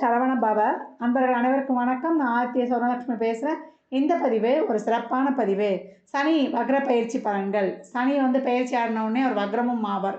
சரவண பவ. அன்பர்கள் அனைவருக்கும் வணக்கம். நான் ஆர்த்திய சௌரலட்சுமி பேசுகிறேன் இந்த பதிவு ஒரு சிறப்பான பதிவு. சனி வக்ர பயிற்சி பலன்கள். சனி வந்து பயிற்சி ஆடினவுடனே அவர் வக்ரமும் ஆவார்.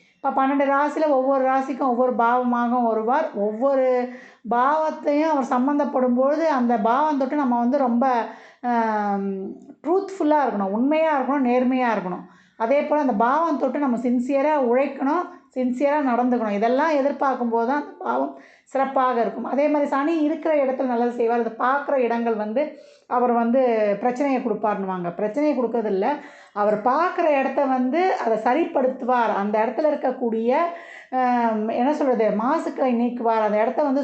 இப்போ பன்னெண்டு ராசியில் ஒவ்வொரு ராசிக்கும் ஒவ்வொரு பாவமாக வருவார். ஒவ்வொரு பாவத்தையும் அவர் சம்மந்தப்படும் பொழுது அந்த பாவம் தொட்டு நம்ம வந்து ரொம்ப ட்ரூத்ஃபுல்லாக இருக்கணும் உண்மையாக இருக்கணும் நேர்மையாக இருக்கணும். அதே போல் அந்த பாவம் தொட்டு நம்ம சின்சியராக உழைக்கணும். சின்சியராக நடந்துக்கணும். இதெல்லாம் எதிர்பார்க்கும் போது தான் அந்த பாவம் சிறப்பாக இருக்கும். அதே மாதிரி சனி இருக்கிற இடத்துல நல்லது செய்வார். அதை பார்க்குற இடங்கள் வந்து அவர் வந்து பிரச்சனையை கொடுப்பாருன்னுவாங்க. பிரச்சனையை கொடுக்கறதில்ல. அவர் பார்க்குற இடத்த வந்து அதை சரிப்படுத்துவார். அந்த இடத்துல இருக்கக்கூடிய என்ன சொல்கிறது மாசுக்களை நீக்குவார். அந்த இடத்த வந்து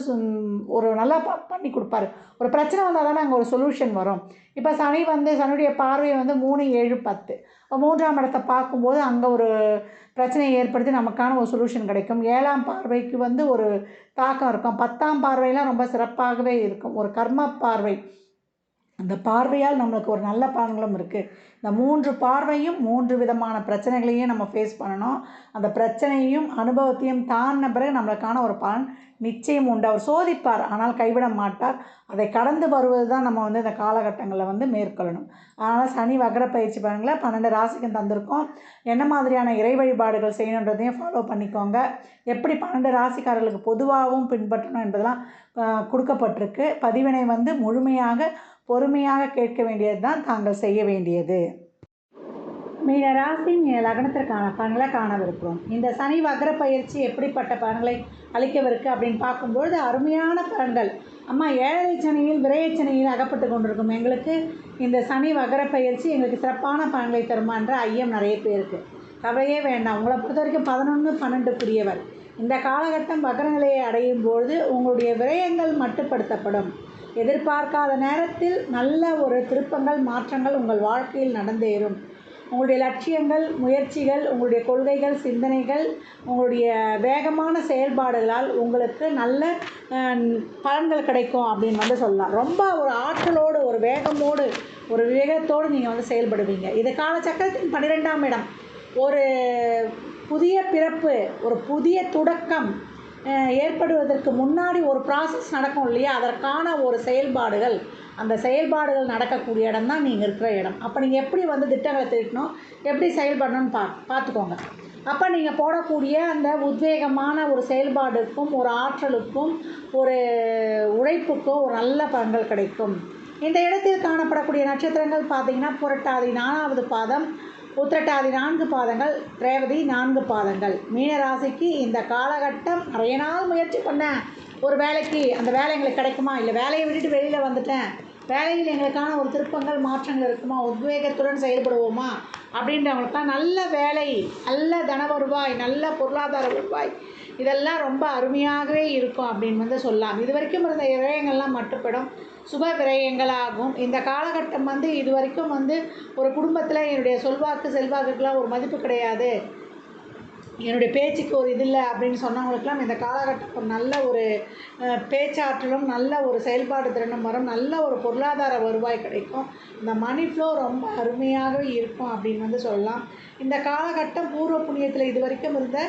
ஒரு நல்லா ப பண்ணி கொடுப்பாரு. ஒரு பிரச்சனை வந்தால் தானே அங்கே ஒரு சொல்யூஷன் வரும். இப்போ சனி வந்து சனியுடைய பார்வையை வந்து மூணு ஏழு பத்து. மூன்றாம் இடத்தை பார்க்கும்போது அங்கே ஒரு பிரச்சனையை ஏற்படுத்தி நமக்கான ஒரு சொல்யூஷன் கிடைக்கும். ஏழாம் பார்வைக்கு வந்து ஒரு தாக்கம் இருக்கும். பத்தாம் பார்வையெல்லாம் ரொம்ப சிறப்பாகவே இருக்கும். ஒரு கர்ம பார்வை. அந்த பார்வையால் நம்மளுக்கு ஒரு நல்ல பலன்களும் இருக்குது இந்த மூன்று பார்வையும் மூன்று விதமான பிரச்சனைகளையும் நம்ம ஃபேஸ் பண்ணணும். அந்த பிரச்சனையும் அனுபவத்தையும் தாண்டின பிறகு நம்மளுக்கான ஒரு பலன் நிச்சயம் உண்டு. அவர் சோதிப்பார் ஆனால் கைவிட மாட்டார். அதை கடந்து வருவது தான் நம்ம வந்து இந்த காலகட்டங்களில் வந்து மேற்கொள்ளணும். அதனால் சனி வகர பயிற்சி பாருங்களேன் பன்னெண்டு ராசிக்கும் தந்திருக்கோம். என்ன மாதிரியான இறை வழிபாடுகள் செய்யணுன்றதையும் ஃபாலோ பண்ணிக்கோங்க. எப்படி பன்னெண்டு ராசிக்காரர்களுக்கு பொதுவாகவும் பின்பற்றணும் என்பதெல்லாம் கொடுக்கப்பட்டிருக்கு. பதிவினை வந்து முழுமையாக பொறுமையாக கேட்க வேண்டியது தான் தாங்கள் செய்ய வேண்டியது. மீன ராசி மீன லக்னத்திற்கான பலன்களை காணவிருக்கிறோம். இந்த சனி வக்ர பயிற்சி எப்படிப்பட்ட பலன்களை அளிக்கவிருக்கு அப்படின்னு பார்க்கும்பொழுது அருமையான பலன்கள். அம்மா ஏழரை சனியில் விரையச்சனியில் அகப்பட்டு கொண்டிருக்கும் எங்களுக்கு இந்த சனி வக்ர பயிற்சி எங்களுக்கு சிறப்பான பலன்களை தருமான்ற ஐயம் நிறைய பேருக்கு. கவலையே வேண்டாம். உங்களை பொறுத்த வரைக்கும் பதினொன்று பன்னெண்டுக்குரியவர். இந்த காலகட்டம் வக்ரநிலையை அடையும் பொழுது உங்களுடைய விரயங்கள் மட்டுப்படுத்தப்படும். எதிர்பார்க்காத நேரத்தில் நல்ல ஒரு திருப்பங்கள் மாற்றங்கள் உங்கள் வாழ்க்கையில் நடந்தேறும். உங்களுடைய லட்சியங்கள் முயற்சிகள் உங்களுடைய கொள்கைகள் சிந்தனைகள் உங்களுடைய வேகமான செயல்பாடுகளால் உங்களுக்கு நல்ல பலன்கள் கிடைக்கும் அப்படின்னு வந்து சொல்லலாம். ரொம்ப ஒரு ஆற்றலோடு ஒரு வேகமோடு ஒரு வேகத்தோடு நீங்கள் வந்து செயல்படுவீங்க. இது காலச்சக்கரத்தின் பன்னிரெண்டாம் இடம். ஒரு புதிய பிறப்பு ஒரு புதிய தொடக்கம் ஏற்படுவதற்கு முன்னாடி ஒரு ப்ராசஸ் நடக்கும் இல்லையா? அதற்கான ஒரு செயல்பாடுகள். அந்த செயல்பாடுகள் நடக்கக்கூடிய இடம் தான் நீங்கள் இருக்கிற இடம். அப்போ நீங்கள் எப்படி வந்து திட்டங்களை தீட்டணும் எப்படி செயல்படணும்னு பா பார்த்துக்கோங்க. அப்போ நீங்கள் போடக்கூடிய அந்த உத்வேகமான ஒரு செயல்பாடுக்கும் ஒரு ஆற்றலுக்கும் ஒரு உழைப்புக்கும் ஒரு நல்ல பலன்கள் கிடைக்கும். இந்த இடத்தில் காணப்படக்கூடிய நட்சத்திரங்கள் பார்த்தீங்கன்னா புரட்டாதி நாலாவது பாதம் உத்திரட்டாதி நான்கு பாதங்கள் ரேவதி நான்கு பாதங்கள். மீனராசிக்கு இந்த காலகட்டம் நிறைய நாள் முயற்சி பண்ணேன் ஒரு வேலைக்கு அந்த வேலை எங்களுக்கு கிடைக்குமா? இல்லை வேலையை விட்டுட்டு வெளியில் வந்துட்டேன். வேலையில் எங்களுக்கான ஒரு திருப்பங்கள் மாற்றங்கள் இருக்குமா? உத்வேகத்துடன் செயல்படுவோமா? அப்படின்றவங்களுக்குலாம் நல்ல வேலை நல்ல தன வருவாய் நல்ல பொருளாதார வருவாய். இதெல்லாம் ரொம்ப அருமையாகவே இருக்கும் அப்படின்னு வந்து சொல்லலாம் இது வரைக்கும் இருந்த இறையங்கள்லாம் மட்டுப்படும் சுப விரயங்களாகும் இந்த காலகட்டம் வந்து இது வரைக்கும் வந்து ஒரு குடும்பத்தில் என்னுடைய சொல்வாக்கு செல்வாக்குக்கெலாம் ஒரு மதிப்பு கிடையாது. என்னுடைய பேச்சுக்கு ஒரு இது இல்லை அப்படின்னு சொன்னவங்களுக்கெல்லாம் இந்த காலகட்டம் ஒரு நல்ல ஒரு பேச்சாற்றலும் நல்ல ஒரு செயல்பாடு திறனும் வரும். நல்ல ஒரு பொருளாதார வருவாய் கிடைக்கும். இந்த மணி ஃப்ளோ ரொம்ப அருமையாகவே இருக்கும் அப்படின்னு வந்து சொல்லலாம். இந்த காலகட்டம் பூர்வ புண்ணியத்தில் இது வரைக்கும் இருந்த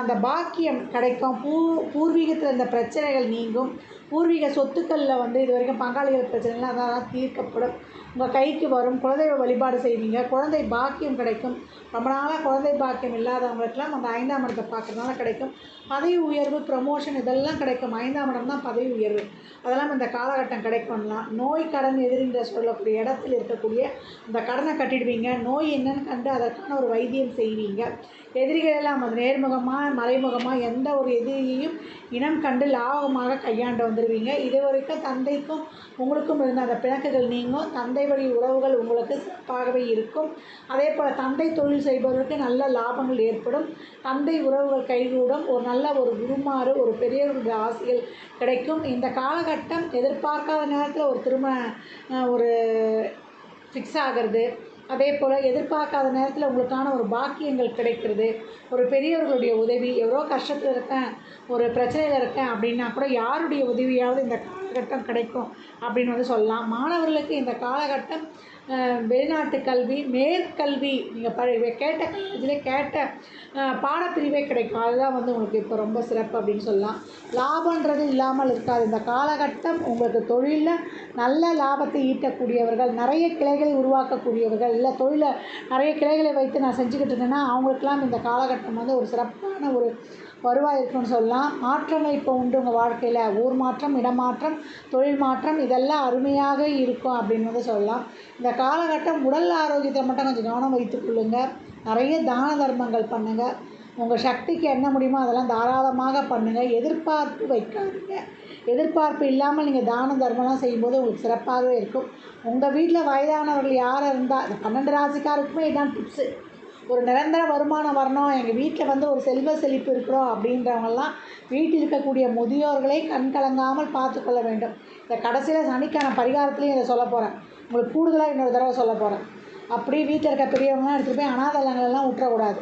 அந்த பாக்கியம் கிடைக்கும். பூ பூர்வீகத்தில் இருந்த பிரச்சனைகள் நீங்கும். பூர்வீக சொத்துக்களில் வந்து இது வரைக்கும் பங்காளிகள் பிரச்சனைலாம் அதெல்லாம் தீர்க்கப்படும். உங்கள் கைக்கு வரும் குலதெய்வ வழிபாடு செய்வீங்க. குழந்தை பாக்கியம் கிடைக்கும். ரொம்ப நாளாக குழந்தை பாக்கியம் இல்லாதவங்களுக்கெல்லாம் அந்த ஐந்தாம் இடத்தை பார்க்குறதுனால கிடைக்கும். பதவி உயர்வு ப்ரமோஷன் இதெல்லாம் கிடைக்கும். ஐந்தாம் இடம் தான் பதவி உயர்வு. அதெல்லாம் இந்த காலகட்டம் கிடைக்கும்லாம் நோய் கடன் எதிரின்ற சொல்லக்கூடிய இடத்தில் இருக்கக்கூடிய அந்த கடனை கட்டிடுவீங்க. நோய் என்னன்னு கண்டு அதற்கான ஒரு வைத்தியம் செய்வீங்க. எதிரிகள் எல்லாம் அது நேர்முகமாக மறைமுகமாக எந்த ஒரு எதிரியையும் இனம் கண்டு லாபமாக கையாண்டு வந்துடுவீங்க இது வரைக்கும் தந்தைக்கும் உங்களுக்கும் இருந்த அந்த பிணக்குகள் நீங்கும். தந்தை வழி உறவுகள் உங்களுக்கு சிறப்பாகவே இருக்கும். அதே போல் தந்தை தொழில் செய்பவர்களுக்கு நல்ல லாபங்கள் ஏற்படும். தந்தை உறவுகள் கைகூடும். ஒரு நல்ல ஒரு குருமாறு ஒரு பெரியவர்களுடைய ஆசைகள் கிடைக்கும். இந்த காலகட்டம் எதிர்பார்க்காத நேரத்தில் ஒரு திருமண ஒரு ஃபிக்ஸ் ஆகிறது. அதே போல் எதிர்பார்க்காத நேரத்தில் உங்களுக்கான ஒரு பாக்கியங்கள் கிடைக்கிறது. ஒரு பெரியவர்களுடைய உதவி. எவ்வளோ கஷ்டத்தில் இருக்கேன் ஒரு பிரச்சனையில் இருக்கேன் அப்படின்னா கூட யாருடைய உதவியாவது இந்த காலகட்டம் கிடைக்கும் அப்படின்னு வந்து சொல்லலாம். மாணவர்களுக்கு இந்த காலகட்டம் வெளிநாட்டு கல்வி மேற்கல்வி நீங்கள் ப கேட்ட காலேஜில் கேட்ட பாடப்பிரிவே கிடைக்கும். அதுதான் வந்து உங்களுக்கு இப்போ ரொம்ப சிறப்பு அப்படின்னு சொல்லலாம். லாபன்றது இல்லாமல் இருக்காது. இந்த காலகட்டம் உங்களுக்கு தொழிலில் நல்ல லாபத்தை ஈட்டக்கூடியவர்கள் நிறைய கிளைகளை உருவாக்கக்கூடியவர்கள் இல்லை தொழிலை நிறைய கிளைகளை வைத்து நான் செஞ்சுக்கிட்டு இருந்தேன்னா அவங்களுக்கெல்லாம் இந்த காலகட்டம் வந்து ஒரு சிறப்பான ஒரு வருவாய் இருக்குன்னு சொல்லலாம். மாற்றங்கள் இப்போ உண்டு உங்கள் வாழ்க்கையில். ஊர் மாற்றம் இடமாற்றம் தொழில் மாற்றம் இதெல்லாம் அருமையாக இருக்கும் அப்படின்னு வந்து சொல்லலாம். இந்த காலகட்டம் உடல் ஆரோக்கியத்தை மட்டும் கொஞ்சம் கவனம் வைத்துக் கொள்ளுங்கள் நிறைய தான தர்மங்கள் பண்ணுங்கள் உங்கள் சக்திக்கு என்ன முடியுமோ அதெல்லாம் தாராளமாக பண்ணுங்கள் எதிர்பார்ப்பு வைக்காதீங்க. எதிர்பார்ப்பு இல்லாமல் நீங்கள் தான தர்மம்லாம் செய்யும்போது உங்களுக்கு சிறப்பாகவே இருக்கும். உங்கள் வீட்டில் வயதானவர்கள் யார் இருந்தால் பன்னெண்டு ராசிக்காருக்குமே இதான் டிப்ஸு ஒரு நிரந்தர வருமானம் வரணும் எங்கள் வீட்டில் வந்து ஒரு செல்வ செழிப்பு இருக்கிறோம் அப்படின்றவங்கெல்லாம் வீட்டில் இருக்கக்கூடிய முதியோர்களை கண் கலங்காமல் பார்த்துக்கொள்ள வேண்டும். இந்த கடைசியில் சனிக்கான பரிகாரத்துலேயும் இதை சொல்ல போகிறேன் உங்களுக்கு கூடுதலாக இன்னொரு தடவை சொல்ல போகிறேன் அப்படி வீட்டில் இருக்க பெரியவங்களாம் எடுத்துகிட்டு போய் அனாதலங்களெல்லாம் விட்டுறக்கூடாது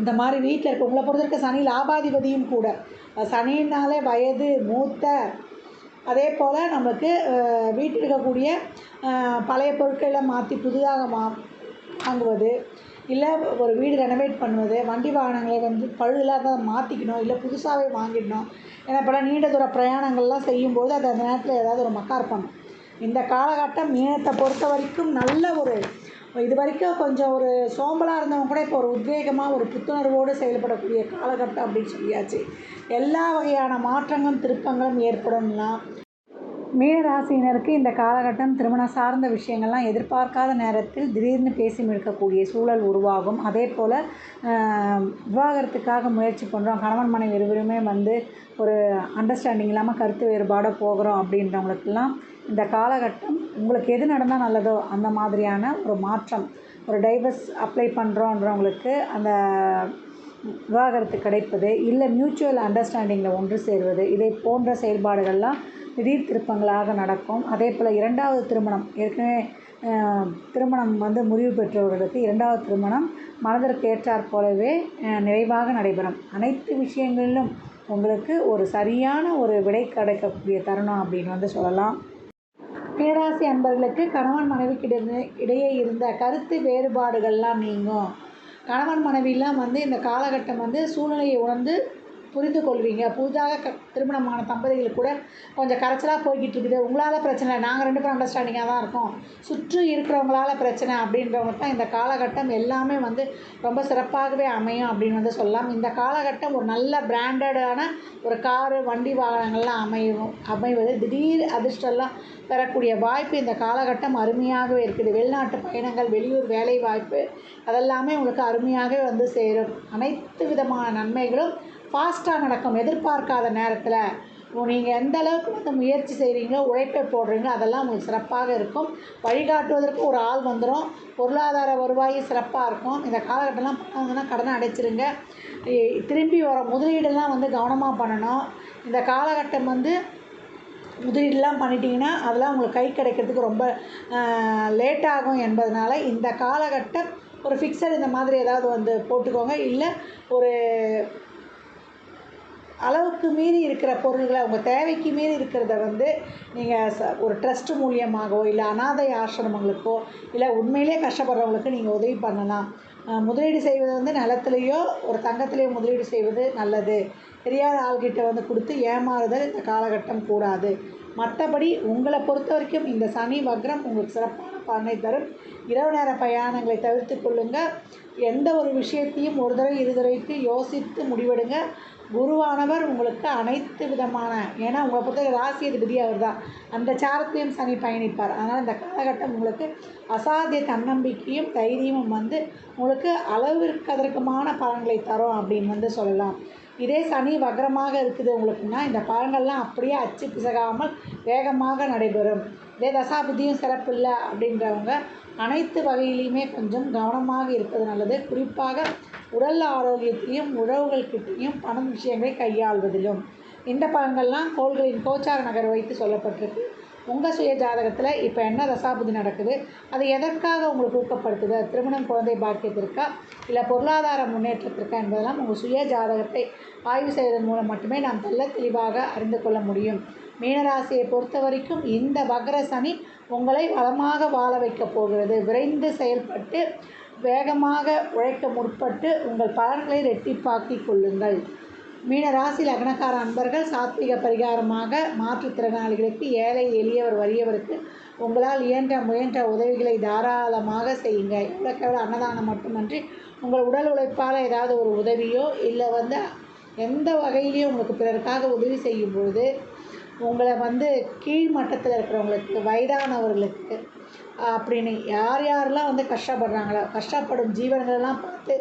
இந்த மாதிரி வீட்டில் இருக்க உங்களை பொறுத்த இருக்க சனி லாபாதிபதியும் கூட. சனின்னாலே சனினாலே வயது மூத்த. அதே போல் நமக்கு வீட்டில் இருக்கக்கூடிய பழைய பொருட்களை மாற்றி புதிதாக மா வாங்குவது இல்லை ஒரு வீடு ரெனோவேட் பண்ணுவது வண்டி வாகனங்களை வந்து பழுதில்லாத மாற்றிக்கணும் இல்லை புதுசாகவே வாங்கிடணும். ஏன்னா இப்போலாம் நீண்ட தூர பிரயாணங்கள்லாம் செய்யும்போது அது அந்த நேரத்தில் ஏதாவது ஒரு மக்கார் பண்ணும் இந்த காலகட்டம் மீனத்தை பொறுத்த வரைக்கும் நல்ல ஒரு இது வரைக்கும் கொஞ்சம் ஒரு சோம்பலாக இருந்தவங்க கூட இப்போ ஒரு உத்வேகமாக ஒரு புத்துணர்வோடு செயல்படக்கூடிய காலகட்டம் அப்படின்னு சொல்லியாச்சு. எல்லா வகையான மாற்றங்களும் திருப்பங்களும் ஏற்படும்லாம். மீனராசியினருக்கு இந்த காலகட்டம் திருமணம் சார்ந்த விஷயங்கள்லாம் எதிர்பார்க்காத நேரத்தில் திடீர்னு பேசி முடிக்கக்கூடிய சூழல் உருவாகும். அதே போல் விவாகரத்துக்காக முயற்சி பண்ணுறோம் கணவன் மனைவி இருவருமே வந்து ஒரு அண்டர்ஸ்டாண்டிங் இல்லாமல் கருத்து வேறுபாட போகிறோம் அப்படின்றவங்களுக்கெல்லாம் இந்த காலகட்டம் உங்களுக்கு எது நடந்தால் நல்லதோ அந்த மாதிரியான ஒரு மாற்றம் ஒரு டைவர்ஸ் அப்ளை பண்ணுறோன்றவங்களுக்கு அந்த விவாகரத்து கிடைப்பது இல்லை மியூச்சுவல் அண்டர்ஸ்டாண்டிங்கில் ஒன்று சேர்வது இதை போன்ற செயல்பாடுகள்லாம் திடீர் திருப்பங்களாக நடக்கும். அதே போல் இரண்டாவது திருமணம். ஏற்கனவே திருமணம் வந்து முறிவு பெற்றவர்களுக்கு இரண்டாவது திருமணம் மனதிற்கு ஏற்றாற் போலவே நிறைவாக நடைபெறும். அனைத்து விஷயங்களிலும் உங்களுக்கு ஒரு சரியான ஒரு விடை கிடைக்கக்கூடிய தருணம் அப்படின்னு வந்து சொல்லலாம். பேராசி அன்பர்களுக்கு கணவன் மனைவிக்கு இடையே இருந்த கருத்து வேறுபாடுகள்லாம் நீங்கும். கணவன் மனைவிலாம் வந்து இந்த காலகட்டம் வந்து சூழ்நிலையை உணர்ந்து புரிந்து கொள்வீங்க புதிதாக க திருமணமான தம்பதிகளுக்கு கூட கொஞ்சம் கரைச்சலாக போய்கிட்டு இருக்குது உங்களால் பிரச்சனை நாங்கள் ரெண்டு பேரும் அண்டர்ஸ்டாண்டிங்காக தான் இருக்கோம். சுற்றி இருக்கிறவங்களால பிரச்சனை அப்படின்றவங்க தான் இந்த காலகட்டம் எல்லாமே வந்து ரொம்ப சிறப்பாகவே அமையும் அப்படின்னு வந்து சொல்லலாம். இந்த காலகட்டம் ஒரு நல்ல பிராண்டடான ஒரு காரு வண்டி வாகனங்கள்லாம் அமையும். அமைவது திடீர் அதிர்ஷ்டம்லாம் பெறக்கூடிய வாய்ப்பு இந்த காலகட்டம் அருமையாகவே இருக்குது. வெளிநாட்டு பயணங்கள் வெளியூர் வேலை வாய்ப்பு அதெல்லாமே உங்களுக்கு அருமையாகவே வந்து சேரும். அனைத்து விதமான நன்மைகளும் ஃபாஸ்ட்டாக நடக்கும் எதிர்பார்க்காத நேரத்தில். நீங்கள் எந்த அளவுக்கு வந்து முயற்சி செய்கிறீங்களோ உழைப்பை போடுறீங்களோ அதெல்லாம் உங்களுக்கு சிறப்பாக இருக்கும். வழிகாட்டுவதற்கு ஒரு ஆள் வந்துடும் பொருளாதார வருவாய் சிறப்பாக இருக்கும். இந்த காலகட்டம்லாம் பண்ணாங்கன்னா கடனை அடைச்சிருங்க. திரும்பி வர முதலீடெல்லாம் வந்து கவனமாக பண்ணணும். இந்த காலகட்டம் வந்து முதலீடுலாம் பண்ணிட்டீங்கன்னா அதெல்லாம் உங்களுக்கு கை கிடைக்கிறதுக்கு ரொம்ப லேட் ஆகும் என்பதனால இந்த காலகட்டம் ஒரு ஃபிக்ஸட் இந்த மாதிரி ஏதாவது வந்து போட்டுக்கோங்க. இல்லை ஒரு அளவுக்கு மீறி இருக்கிற பொருள்களை உங்கள் தேவைக்கு மீறி இருக்கிறத வந்து நீங்கள் ச ஒரு ட்ரஸ்ட் மூலியமாகவோ இல்லை அனாதை ஆசிரமங்களுக்கோ இல்லை உண்மையிலே கஷ்டப்படுறவங்களுக்கு நீங்கள் உதவி பண்ணலாம். முதலீடு செய்வது வந்து நிலத்துலையோ ஒரு தங்கத்திலையோ முதலீடு செய்வது நல்லது. தெரியாத ஆள்கிட்ட வந்து கொடுத்து ஏமாறுதல் இந்த காலகட்டம் கூடாது. மற்றபடி உங்களை பொறுத்த வரைக்கும் இந்த சனி வக்ரம் உங்களுக்கு சிறப்பான பலனை தரும். இரவு நேர பிரயாணங்களை தவிர்த்து கொள்ளுங்கள் எந்த ஒரு விஷயத்தையும் ஒரு தடவை இரு தடவைக்கு யோசித்து முடிவெடுங்க. குருவானவர் உங்களுக்கு அனைத்து விதமான ஏன்னா உங்களை பொறுத்த ராசி அதிபதி அவர் தான் அந்த சாரத்தையும் சனி பயணிப்பார். அதனால் இந்த காலகட்டம் உங்களுக்கு அசாத்திய தன்னம்பிக்கையும் தைரியமும் வந்து உங்களுக்கு அளவிற்கு அதற்குமான பலன்களை தரும் அப்படின்னு வந்து சொல்லலாம். இதே சனி வக்ரமாக இருக்குது உங்களுக்குன்னா இந்த பலன்கள்லாம் அப்படியே அச்சு பிசகாமல் வேகமாக நடைபெறும். இதே தசாபுத்தியும் சிறப்பு இல்லை அப்படின்றவங்க அனைத்து வகையிலையுமே கொஞ்சம் கவனமாக இருப்பது நல்லது. குறிப்பாக உடல் ஆரோக்கியத்தையும் உறவுகள்கிட்டையும் பணம் விஷயங்களை கையாள்வதிலும். இந்த பலன்கள்லாம் கோள்களின் கோச்சார நகர் வைத்து சொல்லப்பட்டிருக்கு. உங்கள் சுய ஜாதகத்தில் இப்போ என்ன தசாபுதி நடக்குது? அது எதற்காக உங்களுக்கு ஊக்கப்படுத்துது? திருமணம் குழந்தை பாக்கியத்திற்கா இல்லை பொருளாதார முன்னேற்றத்திற்கா என்பதெல்லாம் உங்கள் சுய ஜாதகத்தை ஆய்வு செய்வதன் மூலம் மட்டுமே நாம் தெல்ல தெளிவாக அறிந்து கொள்ள முடியும். மீனராசியை பொறுத்த வரைக்கும் இந்த வக்ர சனி உங்களை வளமாக வாழ வைக்கப் போகிறது. விரைந்து செயல்பட்டு வேகமாக உழைக்க முற்பட்டு உங்கள் பலன்களை ரெட்டிப்பாக்கிக் கொள்ளுங்கள். மீனராசி லக்னக்கார அன்பர்கள் சாத்விக பரிகாரமாக மாற்றுத்திறனாளிகளுக்கு ஏழை எளியவர் வறியவருக்கு உங்களால் இயன்ற முயன்ற உதவிகளை தாராளமாக செய்யுங்க எவ்வளோக்கு எவ்வளோ அன்னதானம் மட்டுமன்றி உங்கள் உடல் உழைப்பால் ஏதாவது ஒரு உதவியோ இல்லை வந்து எந்த வகையிலையும் உங்களுக்கு பிறருக்காக உதவி செய்யும் பொழுது உங்களை வந்து கீழ் மட்டத்தில் இருக்கிறவங்களுக்கு வயதானவர்களுக்கு அப்படின்னு யார் யாரெல்லாம் வந்து கஷ்டப்படுறாங்களோ கஷ்டப்படும் ஜீவன்களெல்லாம் பார்த்து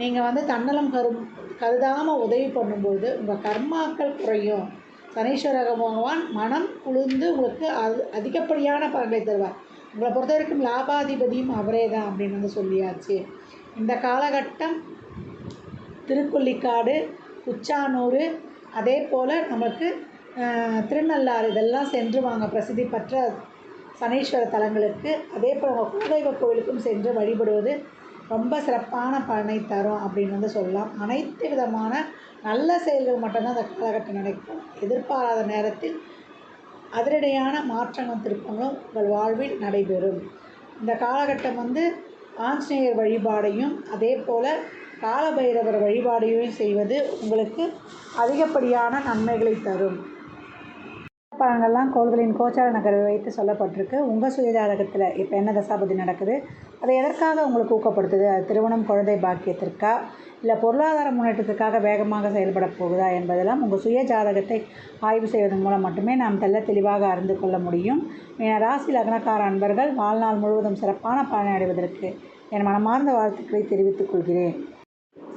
நீங்கள் வந்து தன்னலம் கரும் கருதாமல் உதவி பண்ணும்போது உங்கள் கர்மாக்கள் குறையும். சனீஸ்வர பகவான் மனம் குளிர்ந்து உங்களுக்கு அது அதிகப்படியான பலன்களை தருவார். உங்களை பொறுத்த வரைக்கும் லாபாதிபதியும் அவரே தான் அப்படின்னு வந்து சொல்லியாச்சு. இந்த காலகட்டம் திருக்கொல்லிக்காடு குச்சானூர் அதே போல் நமக்கு திருநள்ளாறு இதெல்லாம் சென்று வாங்க பிரசித்தி பெற்ற சனீஸ்வர தலங்களுக்கு அதே போல் உங்கள் குலதெய்வ கோவிலுக்கும் சென்று வழிபடுவது ரொம்ப சிறப்பான பலனை தரும் அப்படின்னு வந்து சொல்லலாம். அனைத்து விதமான நல்ல செயல்கள் மட்டும்தான் அந்த காலகட்டம் நடக்கும். எதிர்பாராத நேரத்தில் அதிரடியான மாற்றங்களும் திருப்பங்களும் உங்கள் வாழ்வில் நடைபெறும். இந்த காலகட்டம் வந்து ஆஞ்சநேயர் வழிபாடையும் அதே போல் காலபைரவர் வழிபாடையும் செய்வது உங்களுக்கு அதிகப்படியான நன்மைகளை தரும். பலன்கள்லாம் கோள்களின் கோச்சார நகரை வைத்து சொல்லப்பட்டிருக்கு. உங்கள் சுயஜாதகத்தில் இப்போ என்ன தசாபதி நடக்குது? அது எதற்காக உங்களுக்கு ஊக்கப்படுத்துது? அது திருமணம் குழந்தை பாக்கியத்திற்கா? இல்லை பொருளாதார முன்னேற்றத்திற்காக வேகமாக செயல்பட போகுதா என்பதெல்லாம் உங்கள் சுய ஜாதகத்தை ஆய்வு செய்வதன் மூலம் மட்டுமே நாம் தெல்ல தெளிவாக அறிந்து கொள்ள முடியும். என ராசி லக்னக்கார அன்பர்கள் வாழ்நாள் முழுவதும் சிறப்பான பலனை அடைவதற்கு என் மனமார்ந்த வாழ்த்துக்களை தெரிவித்துக் கொள்கிறேன்.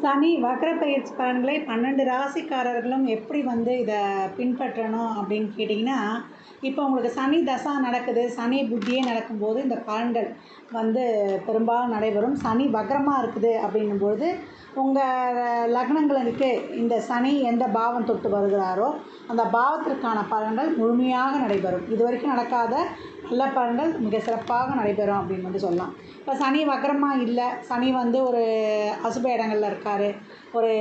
சனி வக்ர பயிற்சி பலன்களை பன்னெண்டு ராசிக்காரர்களும் எப்படி வந்து இதை பின்பற்றணும் அப்படின்னு கேட்டிங்கன்னா இப்போ உங்களுக்கு சனி தசா நடக்குது சனி புத்தியே நடக்கும்போது இந்த பலன்கள் வந்து பெரும்பாலும் நடைபெறும். சனி வக்ரமாக இருக்குது அப்படின்னும்பொழுது உங்கள் லக்னங்களுக்கு இந்த சனி எந்த பாவம் தொட்டு வருகிறாரோ அந்த பாவத்திற்கான பலன்கள் முழுமையாக நடைபெறும். இது வரைக்கும் நடக்காத நல்ல பலன்கள் மிக சிறப்பாக நடைபெறும் அப்படின்னு வந்து சொல்லலாம். இப்போ சனி வக்கரமாக இல்லை சனி வந்து ஒரு அசுப இடங்களில் இருக்கார். ஒரு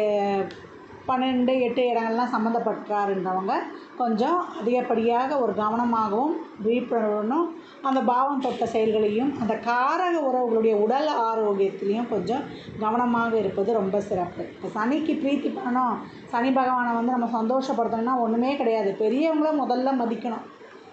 பன்னெண்டு எட்டு இடங்கள்லாம் சம்மந்தப்பட்டாருன்றவங்க கொஞ்சம் அதிகப்படியாக ஒரு கவனமாகவும் விழிப்புணர்வுடனும் அந்த பாவம் தொட்ட செயல்களையும் அந்த காரக உறவுகளுடைய உடல் ஆரோக்கியத்திலையும் கொஞ்சம் கவனமாக இருப்பது ரொம்ப சிறப்பு. இப்போ சனிக்கு பிரீத்தி பண்ணணும். சனி பகவானை வந்து நம்ம சந்தோஷப்படுத்தணும்னா ஒன்றுமே கிடையாது. பெரியவங்கள முதல்ல மதிக்கணும்.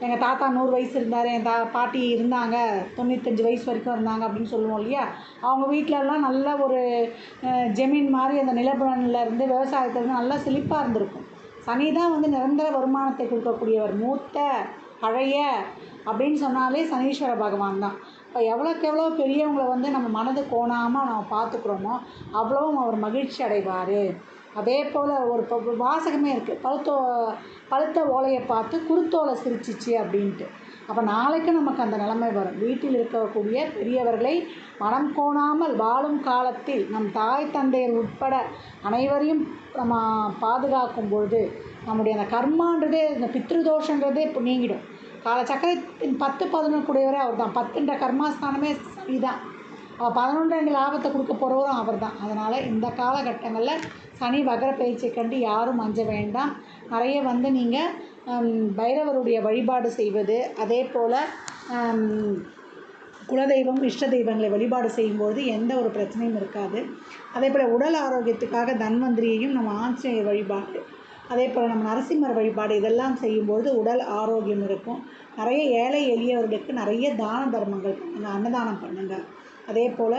எங்கள் தாத்தா நூறு வயசு இருந்தார் என் தா பாட்டி இருந்தாங்க தொண்ணூத்தஞ்சு வயசு வரைக்கும் இருந்தாங்க அப்படின்னு சொல்லுவோம் இல்லையா? அவங்க வீட்டிலலாம் நல்ல ஒரு ஜெமீன் ஜமீன் மாதிரி அந்த நிலப்புலன்ல இருந்து விவசாயத்துலேருந்து நல்லா செழிப்பாக இருந்திருக்கும். சனி தான் வந்து நிரந்தர வருமானத்தை கொடுக்கக்கூடியவர் மூத்த பழைய அப்படின்னு சொன்னாலே சனீஸ்வர பகவான் தான். இப்போ எவ்வளோக்கு எவ்வளோ பெரியவங்களை வந்து நம்ம மனது கோணாமல் நம்ம பார்த்துக்குறோமோ அவ்வளவும் அவர் மகிழ்ச்சி அடைவார். அதே போல் ஒரு ப- வாசகமே இருக்குது பழுத்தோ பழுத்த ஓலையை பார்த்து குருத்தோலை சிரிச்சிச்சு அப்படின்ட்டு. அப்போ நாளைக்கு நமக்கு அந்த நிலைமை வரும். வீட்டில் இருக்கக்கூடிய பெரியவர்களை மனம் கோணாமல் வாழும் காலத்தில் நம் தாய் தந்தையர் உட்பட அனைவரையும் நம்ம பாதுகாக்கும் பொழுது நம்முடைய அந்த கர்மான்றதே இந்த பித்ருதோஷன்றதே இப்போ நீங்கிடும். காலச்சக்கரத்தின் பத்து பதினொன்று கூடியவரே அவர் தான் பத்துன்ற கர்மாஸ்தானமே சனி தான் அவள் பதினொன்று ரெண்டு லாபத்தை கொடுக்க போகிறவரும் அவர் தான் அதனால் இந்த காலகட்டங்களில் சனி வகர பயிற்சியை கண்டு யாரும் அஞ்ச வேண்டாம். நிறைய வந்து நீங்கள் பைரவருடைய வழிபாடு செய்வது அதே போல் குலதெய்வம் இஷ்ட தெய்வங்களை வழிபாடு செய்யும்போது எந்த ஒரு பிரச்சனையும் இருக்காது. அதே போல் உடல் ஆரோக்கியத்துக்காக தன்வந்திரியையும் நம்ம ஆஞ்சநேயர் வழிபாடு அதே போல் நம்ம நரசிம்மர் வழிபாடு இதெல்லாம் செய்யும்போது உடல் ஆரோக்கியம் இருக்கும். நிறைய ஏழை எளியவர்களுக்கு நிறைய தான தர்மங்கள் பண்ணுங்கள் அன்னதானம் பண்ணுங்கள் அதே போல்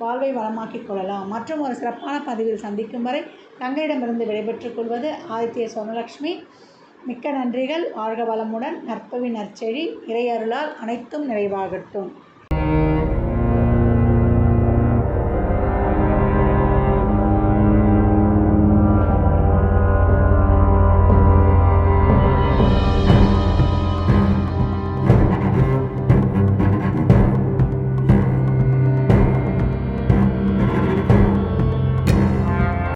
வாழ்வை வளமாக்கிக் கொள்ளலாம். மற்றும் ஒரு சிறப்பான பதிவில் சந்திக்கும் வரை தங்களிடமிருந்து விடைபெற்றுக் கொள்வது ஆதித்ய சோமலக்ஷ்மி. மிக்க நன்றிகள். வாழ்க வளமுடன். நற்பவி நற்செழி. இறையருளால் அனைத்தும் நிறைவாகட்டும்.